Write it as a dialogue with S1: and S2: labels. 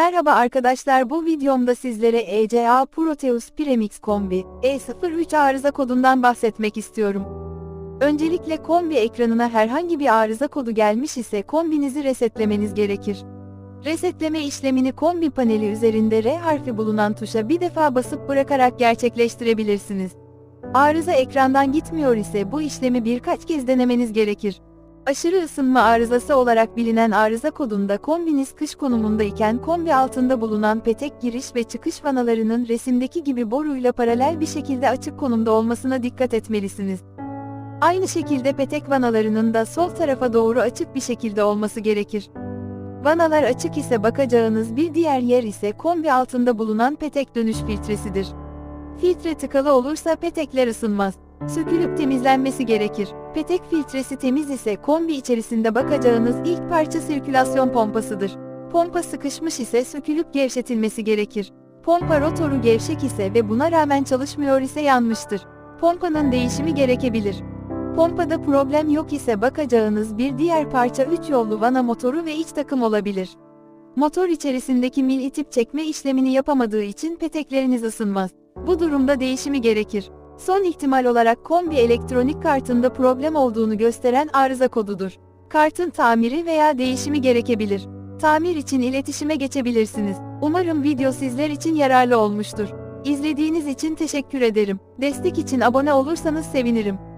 S1: Merhaba arkadaşlar bu videomda sizlere ECA Proteus Premix Kombi E03 arıza kodundan bahsetmek istiyorum. Öncelikle kombi ekranına herhangi bir arıza kodu gelmiş ise kombinizi resetlemeniz gerekir. Resetleme işlemini kombi paneli üzerinde R harfi bulunan tuşa bir defa basıp bırakarak gerçekleştirebilirsiniz. Arıza ekrandan gitmiyor ise bu işlemi birkaç kez denemeniz gerekir. Aşırı ısınma arızası olarak bilinen arıza kodunda kombiniz kış konumundayken kombi altında bulunan petek giriş ve çıkış vanalarının resimdeki gibi boruyla paralel bir şekilde açık konumda olmasına dikkat etmelisiniz. Aynı şekilde petek vanalarının da sol tarafa doğru açık bir şekilde olması gerekir. Vanalar açık ise bakacağınız bir diğer yer ise kombi altında bulunan petek dönüş filtresidir. Filtre tıkalı olursa petekler ısınmaz. Sökülüp temizlenmesi gerekir. Petek filtresi temiz ise kombi içerisinde bakacağınız ilk parça sirkülasyon pompasıdır. Pompa sıkışmış ise sökülüp gevşetilmesi gerekir. Pompa rotoru gevşek ise ve buna rağmen çalışmıyor ise yanmıştır. Pompanın değişimi gerekebilir. Pompada problem yok ise bakacağınız bir diğer parça 3 yollu vana motoru ve iç takım olabilir. Motor içerisindeki mil itip çekme işlemini yapamadığı için petekleriniz ısınmaz. Bu durumda değişimi gerekir. Son ihtimal olarak kombi elektronik kartında problem olduğunu gösteren arıza kodudur. Kartın tamiri veya değişimi gerekebilir. Tamir için iletişime geçebilirsiniz. Umarım video sizler için yararlı olmuştur. İzlediğiniz için teşekkür ederim. Destek için abone olursanız sevinirim.